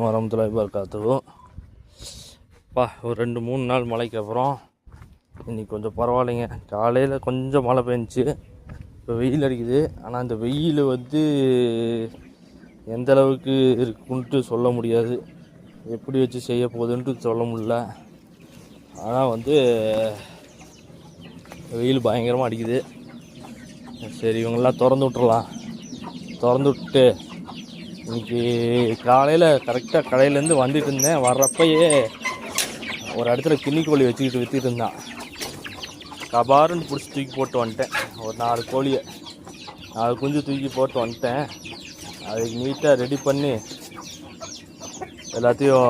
அலைக்கும் வரமத்துல பார்க்காத்துவோம் பா ஒரு ரெண்டு மூணு நாள் மழைக்கு அப்புறம் இன்னைக்கு கொஞ்சம் பரவாயில்லைங்க. காலையில் கொஞ்சம் மழை பெஞ்சிச்சு. இப்போ வெயில் அடிக்குது. ஆனால் அந்த வெயில் வந்து எந்த அளவுக்கு இருக்குன்ட்டு சொல்ல முடியாது. எப்படி வச்சு செய்ய போகுதுன்ட்டு சொல்ல முடியல. ஆனால் வந்து வெயில் பயங்கரமாக அடிக்குது. சரி இவங்கெல்லாம் திறந்து விட்டுறலாம். திறந்து விட்டு இன்னைக்கு காலையில் கரெக்டாக கடையிலேருந்து வந்துட்டு இருந்தேன். வர்றப்பயே ஒரு இடத்துல கிண்ணி கோழி வச்சுக்கிட்டு விற்றுட்டு இருந்தான். கபாருன்னு பிடிச்சி தூக்கி போட்டு வந்துட்டேன். ஒரு நாலு கோழியை நாலு குஞ்சு தூக்கி போட்டு வந்துட்டேன். அதுக்கு நீட்டாக ரெடி பண்ணி எல்லாத்தையும்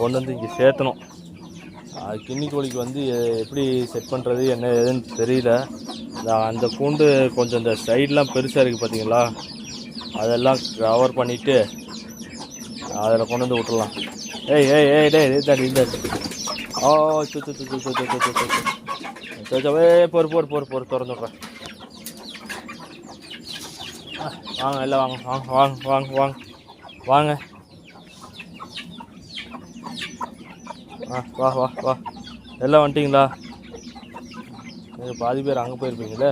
கொண்டு வந்து இங்கே சேர்த்தணும். அது கிண்ணி கோழிக்கு வந்து எப்படி செட் பண்ணுறது என்ன ஏதுன்னு தெரியல. அந்த கூண்டு கொஞ்சம் இந்த சைட்லாம் பெருசாக இருக்குது பார்த்தீங்களா அதெல்லாம் கவர் பண்ணிவிட்டு அதில் கொண்டு வந்து விட்டுலாம் ஏய் ஏய் ஏய் டேய் இந்த இந்த ஓ சு சு சு சு சு சு சு சு சு ஏய் பொறு பொறு பொறு பொறு திறந்து விட்றேன். ஆ, வாங்க எல்லாம் வாங்க வாங்க வாங்க வாங்க வாங்க. வாங்க. ஆ வா வா வா. எல்லாம் வந்துட்டிங்களா? நீங்கள் பாதி பேர் அங்கே போயிருப்பீங்களே.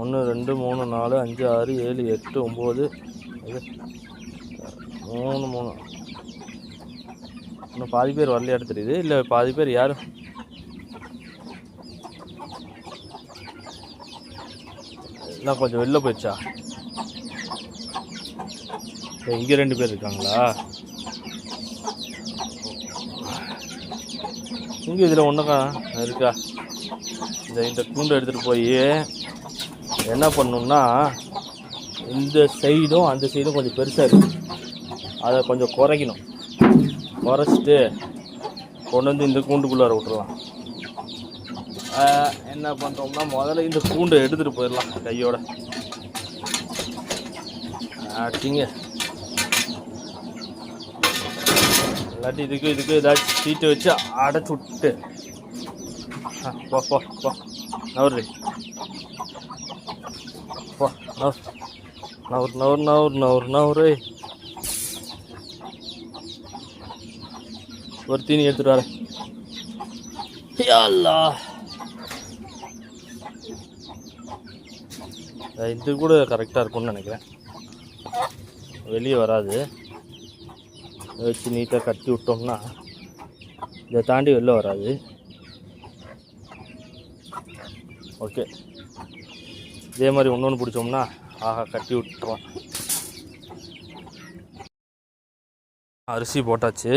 ஒன்று ரெண்டு மூணு நாலு அஞ்சு ஆறு ஏழு எட்டு ஒம்பது இது மூணு மூணு. இன்னும் பாதி பேர் வரலையாட்டு தெரியுது. இல்லை பாதி பேர் யாரும் எல்லாம் கொஞ்சம் வெளில போயிடுச்சா? இங்கே ரெண்டு பேர் இருக்காங்களா? இங்கே இதில் ஒன்றுக்கா இருக்கா? இந்த இந்த கூண்டை எடுத்துகிட்டு போய் என்ன பண்ணணும்னா இந்த சைடும் அந்த சைடும் கொஞ்சம் பெருசாக இருக்குது அதை கொஞ்சம் குறைக்கணும். குறைச்சிட்டு கொண்டு வந்து இந்த கூண்டுக்குள்ளார விட்டுறலாம். என்ன பண்ணுறோம்னா முதல்ல இந்த கூண்டை எடுத்துகிட்டு போயிடலாம் கையோட. ஆட்டிங்க இல்லாட்டி இதுக்கு இதுக்கு ஏதாச்சும் சீட்டு வச்சு அடைச்சி விட்டு போ போ போ. நவரு போ நவர் நவர் நவர் நவர் நவர் நவரு ஒரு தீனி எடுத்துட்டு வரேன் இது கூட கரெக்டாக இருக்கும்னு நினைக்கிறேன். வெளியே வராது. வச்சு நீட்டாக கட்டி விட்டோம்னா இதை தாண்டி வெளில வராது. ஓகே இதே மாதிரி ஒன்று ஒன்று பிடிச்சோம்னா ஆக கட்டி விட்டுருவோம் அரிசி போட்டாச்சு.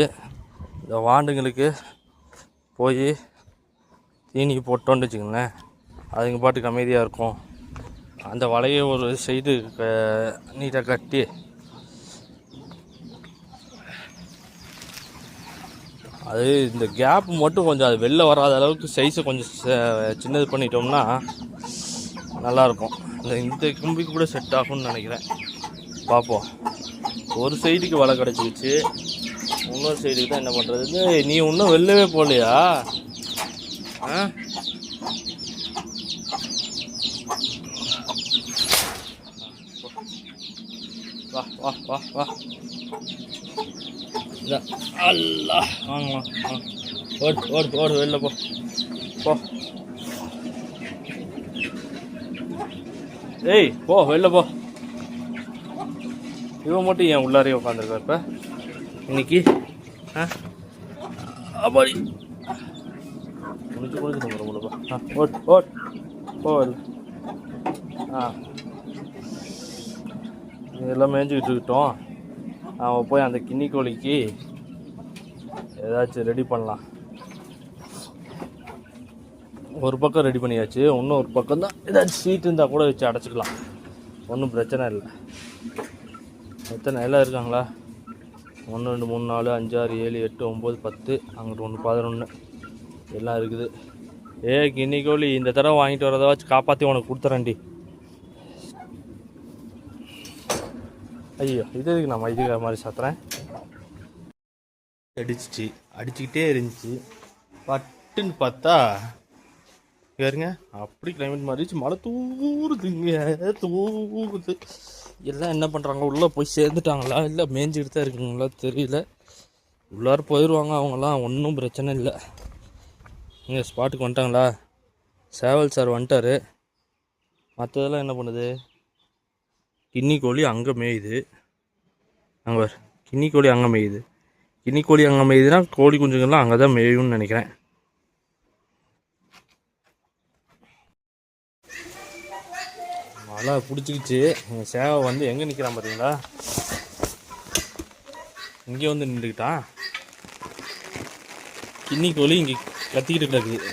இந்த வாண்டுங்களுக்கு போய் தீனி போட்டோன்னு வச்சுக்கோங்களேன். அதுங்க பாட்டுக்கு அமைதியாக இருக்கும். அந்த வலையை ஒரு சைடு நீட்டாக கட்டி அது இந்த கேப் மட்டும் கொஞ்சம் அது வெளில வராத அளவுக்கு சைஸை கொஞ்சம் ச- சின்னது பண்ணிட்டோம்னா நல்லாயிருக்கும் இந்த இந்த கம்பிக்கு கூட செட் ஆகும்னு நினைக்கிறேன். பார்ப்போம் ஒரு சைடுக்கு வலை கிடச்சிக்கிச்சு இன்னொரு சைடுக்கு தான் என்ன பண்ணுறது நீ இன்னும் வெளிலவே போகலையா? ஆ? வா வா வா வா. இந்த. அல்லா வாங்க வாங்க. ஓடு ஓடு ஓடு வெளில போ. போ. ஏய் போ வெளில போ. இவன் மட்டும் ஏன் உள்ளாரே உட்காந்துருக்கா இப்போ. இன்னைக்கு ஆ? அப்பாடி. முடிச்சு முடிச்சு நம்பர் ஆ ஓட் ஓட். போ ஆ. இதெல்லாம் மேய்ஞ்சிக்கிட்டு இருக்கட்டும். அவன் போய் அந்த கிண்ணி கோழிக்கு ஏதாச்சும் ரெடி பண்ணலாம். ஒரு பக்கம் ரெடி பண்ணியாச்சு இன்னும் ஒரு பக்கம் தான் ஏதாச்சும் சீட் இருந்தால் கூட வச்சு அடைச்சிக்கலாம். ஒன்றும் பிரச்சனை இல்லை. எத்தனை எல்லாம் இருக்காங்களா? ஒன்று ரெண்டு மூணு நாலு அஞ்சு ஆறு ஏழு எட்டு ஒம்பது பத்து அங்கிட்டு ஒன்று பதினொன்று எல்லாம் இருக்குது. ஏ கிண்ணிக்கோழி இந்த தடவை வாங்கிட்டு வரதை வச்சு காப்பாற்றி உனக்கு கொடுத்துறேன்டி. ஐயோ இது எதுக்கு நான் இது மாதிரி சாத்துறேன்? அடிச்சிச்சு. அடிச்சுக்கிட்டே இருந்துச்சு. பட்டுன்னு பார்த்தா பாருங்க. அப்படி கிளைமேட் மாறிடுச்சு. மழை தூருதுங்க தூருது. எல்லாம் என்ன பண்ணுறாங்க உள்ளே போய் சேர்ந்துட்டாங்களா? இல்லை மேய்ஞ்சிக்கிட்டு தான் இருக்குங்களா? தெரியல. உள்ளார போயிடுவாங்க அவங்களாம் ஒன்றும் பிரச்சனை இல்லை. இங்கே ஸ்பாட்டுக்கு வந்துட்டாங்களா? சேவல் சார் வந்துட்டாரு. மற்றதெல்லாம் என்ன பண்ணுது? கின்னி கோழி அங்கே மேயுது. அங்கே பாரு. கின்னி கோழி அங்கே மேயுது. கின்னி கோழி அங்கே மேயுதுன்னா கோழி குஞ்சுங்கள்லாம் அங்கே தான் மேயும்னு நினைக்கிறேன். நல்லா பிடிச்சிக்கிச்சு எங்கள் சேவை வந்து எங்கே நிற்கிறான் பார்த்தீங்களா இங்கே வந்து நின்றுக்கிட்டான். கின்னி கோழி இங்கே கத்திக்கிட்டு கிடக்குது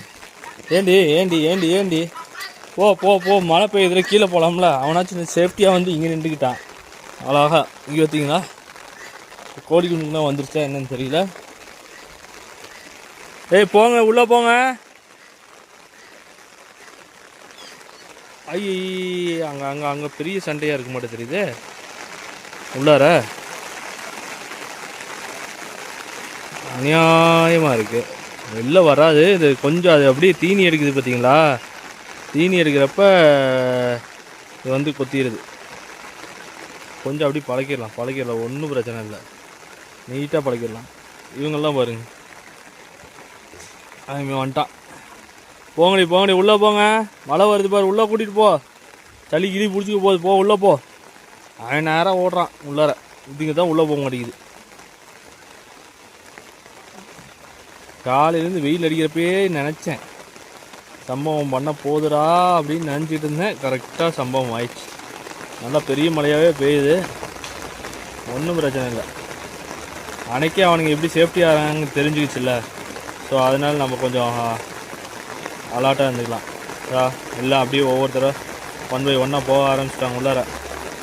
ஏண்டி ஏண்டி ஏண்டி ஏண்டி? போ போ போ. மழை பெய்யுதுல கீழே போகலாம்ல அவனாச்சும் சேஃப்டியாக வந்து இங்கே நின்றுக்கிட்டான். அழகா. இங்கே பார்த்தீங்களா கோழி குஞ்சுங்களாம் வந்துருச்சா என்னன்னு தெரியல. ஏய் போங்க உள்ளே போங்க. ஐய அங்கே அங்கே அங்கே பெரிய சண்டையாக இருக்க மாட்டேன் தெரியுது. உள்ளார. அநியாயமாக இருக்குது வெளில வராது. இது கொஞ்சம் அது அப்படியே தீனி எடுக்குது பார்த்தீங்களா தீனி எடுக்கிறப்ப இது வந்து கொத்திடுது கொஞ்சம் அப்படியே பழக்கிடலாம். பழக்கிடலாம். ஒன்றும் பிரச்சனை இல்லை. நீட்டாக பழக்கிடலாம். இவங்கெல்லாம் பாருங்க. அவன் வந்துட்டான். போங்கடி போங்கடி உள்ளே போங்க. மழை வருது பாரு உள்ளே கூட்டிகிட்டு போ. சளி கிளி பிடிச்சிக்க போகுது போ உள்ளே போ. அவன் நேரம் ஓடுறான் உள்ளார. இதுங்க தான் உள்ளே போக மாட்டேங்குது. காலையிலேருந்து வெயில் அடிக்கிறப்பே நினச்சேன். சம்பவம் பண்ண போதுடா அப்படின்னு நினச்சிட்டு இருந்தேன். கரெக்டாக சம்பவம் ஆயிடுச்சு. நல்லா பெரிய மழையாகவே பெய்யுது. ஒன்றும் பிரச்சனை இல்லை. அன்னைக்கே அவனுங்க எப்படி சேஃப்டி ஆகிறாங்கன்னு தெரிஞ்சுக்கிச்சுல்ல. ஸோ அதனால் நம்ம கொஞ்சம் அலாட்டாக இருந்துக்கலாம். ஆ எல்லாம் அப்படியே ஒவ்வொருத்தரும் ஒன் பை ஒன்னாக போக ஆரம்பிச்சிட்டாங்க உள்ளார.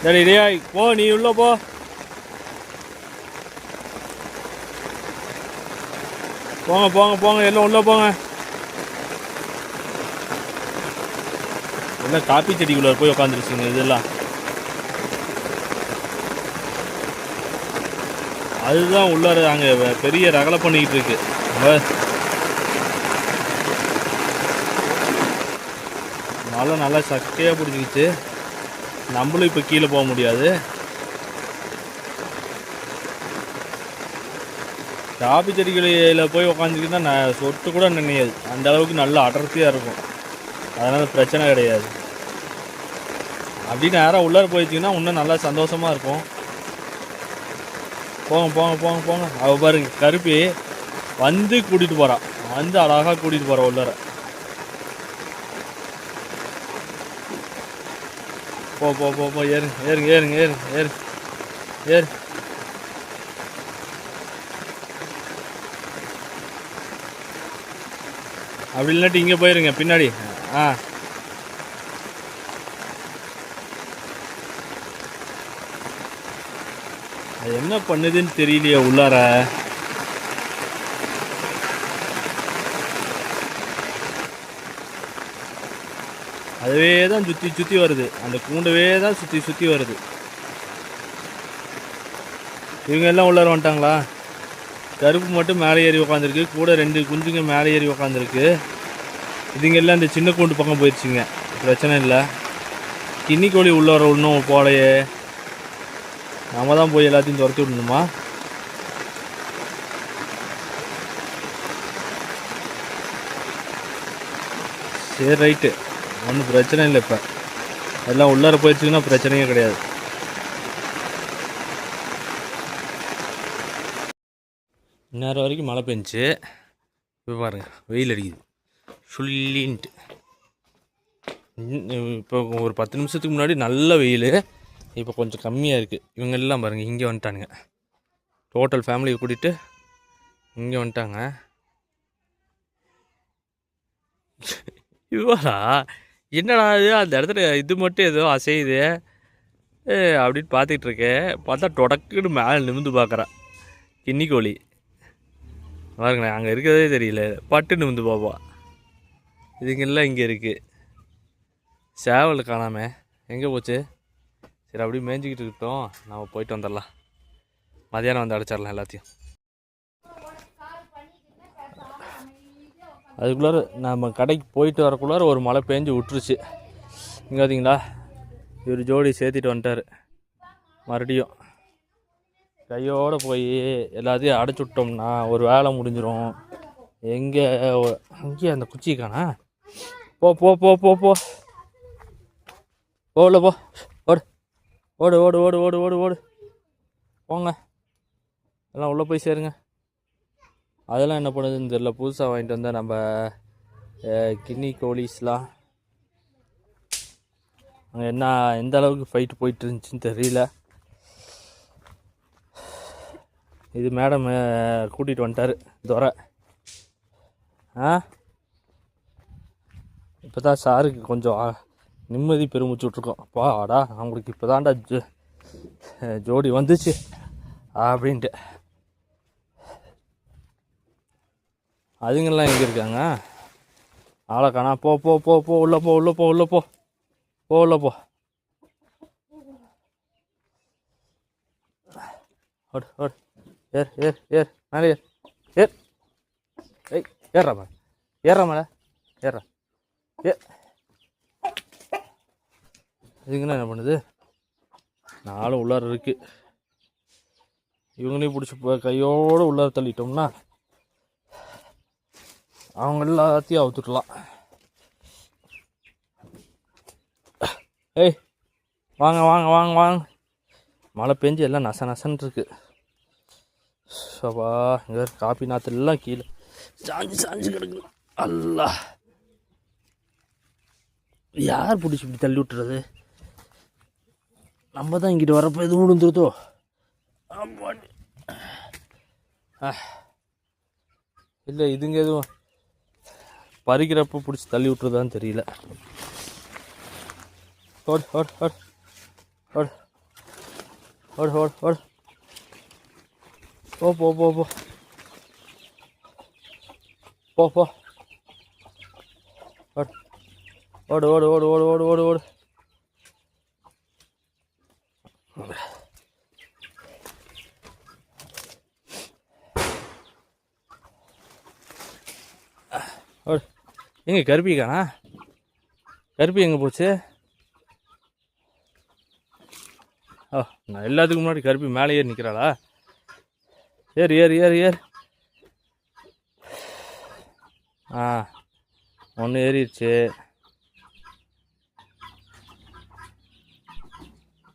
சரி டேய் போ நீ உள்ளே போ. போங்க போங்க போங்க எல்லாம் உள்ளே போங்க. எல்லாம் காப்பி செடிக்குள்ளே போய் உட்காந்துருச்சுங்க இதெல்லாம். அதுதான் உள்ளார அங்கே பெரிய ரகலை பண்ணிக்கிட்டு இருக்கு. மழை நல்லா சக்கையாக பிடிச்சிக்கிச்சு நம்மளும் இப்போ கீழே போக முடியாது. காப்பி செடிகளில் போய் உக்காந்துக்கிட்டு நான் சொட்டு கூட நினையாது அந்த அளவுக்கு நல்லா அடர்த்தியாக இருக்கும். அதனால் பிரச்சனை கிடையாது. அப்படி நேராக உள்ளார போயிடுச்சிங்கன்னா இன்னும் நல்லா சந்தோஷமாக இருக்கும். போங்க போங்க போங்க போங்க. அவ பாருங்க கருப்பி வந்து கூட்டிகிட்டு போகிறான் வந்து அழகாக கூட்டிகிட்டு போகிறான் உள்ளார. போ போ போ போ ஏறுங்க ஏறுங்க ஏறுங்க ஏறுங்க ஏறு. ஏறு. அப்படி இல்லாட்டி இங்கே போயிருங்க பின்னாடி. ஆ. அது என்ன பண்ணுதுன்னு தெரியலையே உள்ளார. அதுவே தான் சுற்றி சுற்றி வருது. அந்த கூண்டவே தான் சுற்றி சுற்றி வருது. இவங்க எல்லாம் உள்ளார வந்துட்டாங்களா? கருப்பு மட்டும் மேலே ஏறி உக்காந்துருக்கு. கூட ரெண்டு குஞ்சுங்க மேலே ஏறி உக்காந்துருக்கு. இதுங்க எல்லாம் இந்த சின்ன கூண்டு பக்கம் போயிடுச்சுங்க பிரச்சனை இல்லை. கிண்ணிக்கோழி கோழி உள்ளார இன்னும் போலையே. நம்ம தான் போய் எல்லாத்தையும் துரத்தி விடணுமா? சரி ரைட்டு. ஒன்றும் பிரச்சனை இல்லை இப்போ. எல்லாம் உள்ளார போயிடுச்சுன்னா பிரச்சனையே கிடையாது. இந்நேரம் வரைக்கும் மழை பெஞ்சுச்சு. இப்போ பாருங்க வெயில் அடிக்குது. சுள்ளின்ட்டு. இப்போ ஒரு பத்து நிமிஷத்துக்கு முன்னாடி நல்ல வெயில் இப்போ கொஞ்சம் கம்மியாக இருக்குது இவங்க எல்லாம் பாருங்கள் இங்கே வந்துட்டானுங்க. டோட்டல் ஃபேமிலியை கூட்டிகிட்டு இங்கே வந்துட்டாங்க. இவரா? என்னடா இது? அந்த இடத்துல இது மட்டும் ஏதோ அசையுது. ஏ, அப்படின்னு பார்த்துக்கிட்டு இருக்கேன் பார்த்தா தொடக்குன்னு மேலே நிமிந்து பார்க்குறான் கின்னி கோழி பாருங்களேன் அங்கே இருக்கிறதே தெரியல. பட்டு நிமிந்து பாப்பா இதுங்கெல்லாம் இங்கே இருக்குது சேவல் காணாமே. எங்கே போச்சு? சரி அப்படியே மேய்ஞ்சிக்கிட்டு இருக்கட்டும். நம்ம போயிட்டு வந்துடலாம். மதியானம் வந்து அடைச்சிடலாம் எல்லாத்தையும். அதுக்குள்ளார நம்ம கடைக்கு போயிட்டு வரக்குள்ளார ஒரு மழை பேஞ்சு விட்டுருச்சு இங்கே பார்த்தீங்களா இவர் ஜோடி சேர்த்திட்டு வந்துட்டார். மறுபடியும் கையோடு போய் எல்லாத்தையும் அடைச்சி விட்டோம்னா ஒரு வேலை முடிஞ்சிடும் எங்கே அங்கேயே அந்த குச்சி காணா போ போ போ போ. போ போகல போ. ஓடு. ஓடு ஓடு ஓடு ஓடு ஓடு ஓடு. போங்க. எல்லாம் உள்ளே போய் சேருங்க. அதெல்லாம் என்ன பண்ணுதுன்னு தெரியல. புதுசாக வாங்கிட்டு வந்தால் நம்ம கிட்னி கின்னி கோழிஸ்லாம் அங்கே என்ன எந்த அளவுக்கு ஃபைட் போயிட்டு இருந்துச்சுன்னு தெரியல. இது மேடம் கூட்டிகிட்டு வந்துட்டாரு துறை ஆ? இப்போ தான் சாருக்கு கொஞ்சம் நிம்மதி பெருமூச்சு விட்ருக்கோம் பாடா அவங்களுக்கு இப்போ தான்டா ஜோ ஜோடி வந்துச்சு அப்படின்ட்டு. அதுங்கெல்லாம் எங்கே இருக்காங்க? ஆளை காணா. போ போ போ போ. உள்ளே போ உள்ளே போ உள்ளே போ. போ உள்ளே போ. ஓடு ஓடு. ஏர் ஏர் ஏர் மேலே ஏர் ஏர் ஏய் ஏறா மேலே. ஏறா மேலே. ஏறா ஏ. இதுங்கன்னா என்ன பண்ணுது? நாலு உள்ளார இருக்கு. இவங்களையும் பிடிச்சி கையோடு உள்ளார தள்ளிட்டோம்னா அவங்க எல்லாத்தையும் அவுத்துக்கலாம் ஏய் வாங்க வாங்க வாங்க வாங்க. மழை பெஞ்சு எல்லாம் நச நசன்னு இருக்கு. சபா இங்கே காப்பி நாற்று எல்லாம் கீழே. சாஞ்சு சாஞ்சு கிடக்கு அல்லா. யார் பிடிச்சி இப்படி தள்ளி விட்டுறது? நம்ம தான் இங்கிட்டு வரப்போ எதுவும் விழுந்துருதோ? ஆ இல்லை இதுங்க எதுவும் பறிக்கிறப்ப பிடிச்சி தள்ளி விட்டுறதான்னு தெரியல. ஓடு ஓடு போ போ போ போ. போ போ. ஓடு. ஓடு ஓடு ஓடு ஓடு ஓடு ஓடு. எங்க கருப்பி காணா கருப்பி எங்கே போச்சு? ஓ நான் எல்லாத்துக்கும் முன்னாடி கருப்பி மேலே ஏறி நிற்கிறாளா ஏறு ஏறு ஏறு ஏறு. ஆ ஒன்று ஏறிடுச்சு.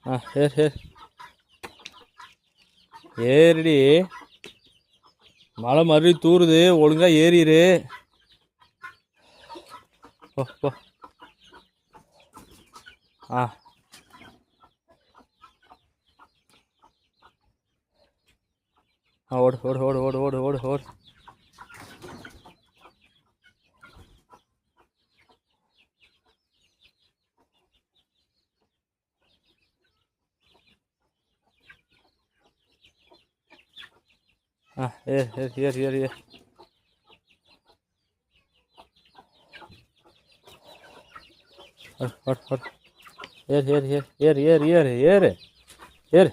ஆ ஏறு ஏறு. ஏறிடி. மழை மறுபடியும் தூறுது ஒழுங்காக ஏறிடு போ போ ஆ ஆ ஓடு ஓடு ஓடு ஓடு ஓடு ஓடு ஓடு ஆ ஏறு ஏறு ஏறு ஏறு ஏறு ஏறு ஏறு ஏறு ஏறு ஏறு ஏறு ஏறு. ஏறு.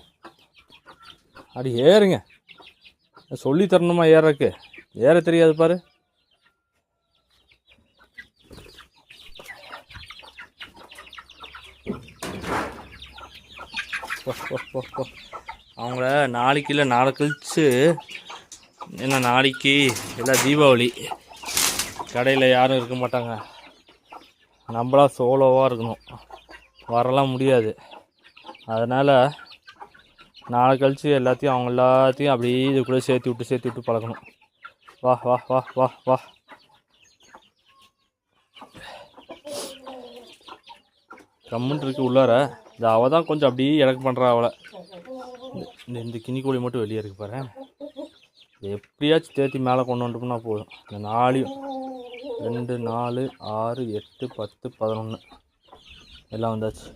அடி ஏறுங்க. சொல்லி தரணுமா ஏறக்கு ஏற தெரியாது பாரு. அவங்கள நாளைக்கு இல்லை நாளை கழிச்சு என்ன நாளைக்கு? எல்லாம் தீபாவளி. கடையில் யாரும் இருக்க மாட்டாங்க. நம்மளா சோலோவாக இருக்கணும். வரலாம் முடியாது. அதனால் நாளை கழிச்சு எல்லாத்தையும் அவங்க எல்லாத்தையும் அப்படியே இது கூட சேர்த்து விட்டு சேர்த்து விட்டு பழக்கணும் வா வா வா வா வா. கம்முன்ட்டு இருக்கு உள்ளார. இந்த அவள் தான் கொஞ்சம் அப்படியே எனக்கு பண்ணுறா அவளை. இந்த இந்த கினி கோழி மட்டும் வெளியே இருக்கு பாரு. எப்படியாச்சும் தேத்தி மேலே கொண்டு வந்துட்டோம்னா போதும். இந்த நாளையும் ரெண்டு நாலு ஆறு எட்டு பத்து பதினொன்று எல்லாம் வந்தாச்சு.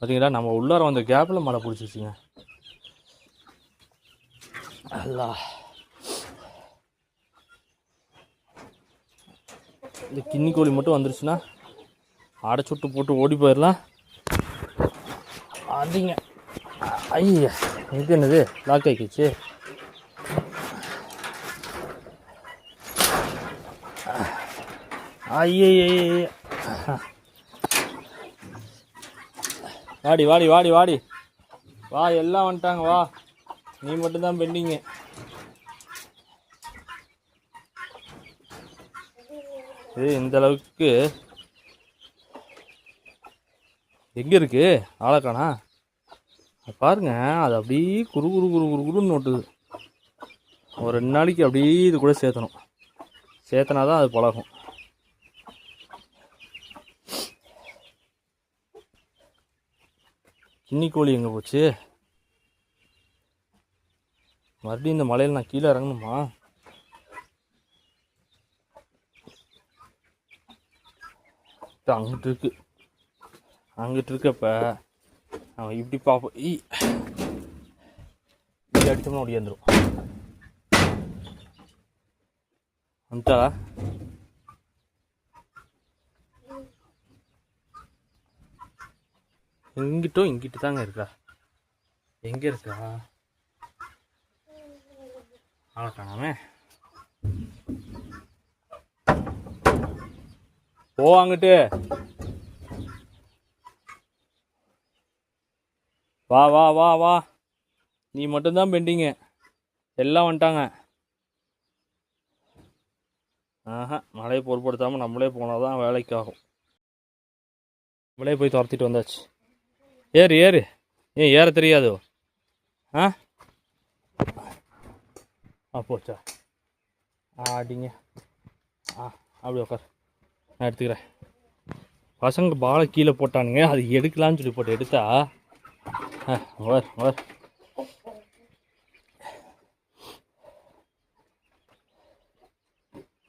பார்த்தீங்களா நம்ம உள்ளார வந்த கேப்பில் மழை பிடிச்சிச்சிங்க. அல்லா. இந்த கின்னி கோழி மட்டும் வந்துருச்சுன்னா அடைச்சுட்டு போட்டு ஓடி போயிடலாம் அதிங்க ஐயா இது என்னது? லாக் ஆகிக்கிச்சு. ஐய வாடி வாடி வாடி வாடி வா எல்லாம் வந்துட்டாங்க வா நீ மட்டும்தான் பெண்டிங்க இது இந்த அளவுக்கு எங்கே இருக்கு ஆளக்கானா பாருங்க அது அப்படியே குறு குறு குறு குறு குருன்னு ஓட்டுது ஒரு ரெண்டு நாளைக்கு அப்படியே இது கூட சேர்த்தணும் சேர்த்தனா தான் அது பழகும் கின்னிக்கோழி எங்கே போச்சு? மறுபடியும் இந்த மலையில் நான் கீழே இறங்கணுமா? இப்ப அங்கிட்டு இருக்கு. அங்கிட்டு இருக்கப்ப அவன் இப்படி பார்ப்போம் ஈ இப்படி அடிச்சோம்னா ஓடியாந்துரும் வந்துட்டா இங்கிட்டும் இங்கிட்டு தாங்க இருக்கா? எங்க இருக்கா? ஆளை காணாமே போ அங்கிட்டு. வா வா வா வா. நீ மட்டும்தான் பெண்டிங்க எல்லாம் வந்துட்டாங்க. ஆஹா மழையை பொருட்படுத்தாமல் நம்மளே போனால் தான் வேலைக்கு ஆகும் நம்மளே போய் துரத்திட்டு வந்தாச்சு. ஏறு ஏறு. ஏன் ஏற தெரியாதோ. ஆ? ஆ போச்சா ஆ அடிங்க. ஆ அப்படி உட்கார் நான் எடுத்துக்கிறேன். பசங்க பாலை கீழே போட்டானுங்க. அது எடுக்கலான்னு சொல்லி போட்டு எடுத்தா. ஆ வர் வர்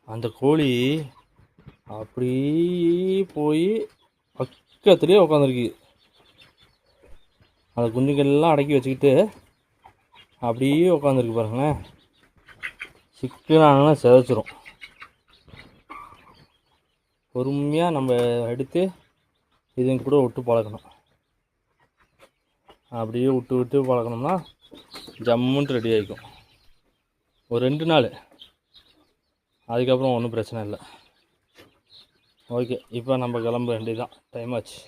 அந்த கோழி அப்படியே போய் பக்கத்துலேயே உட்காந்துருக்கு அந்த குஞ்சுங்கள்லாம் அடக்கி வச்சுக்கிட்டு அப்படியே உட்காந்துருக்கு பாருங்களேன். சிக்கனாங்கன்னா சிதைச்சிரும் பொறுமையாக நம்ம எடுத்து இதுங்க கூட விட்டு பழக்கணும் அப்படியே விட்டு விட்டு பழக்கணும்னா ஜம்முன்ட்டு ரெடி ஆகிக்கும் ஒரு ரெண்டு நாள். அதுக்கப்புறம் ஒன்றும் பிரச்சனை இல்லை. ஓகே இப்போ நம்ம கிளம்ப வேண்டியதுதான். டைம் ஆச்சு.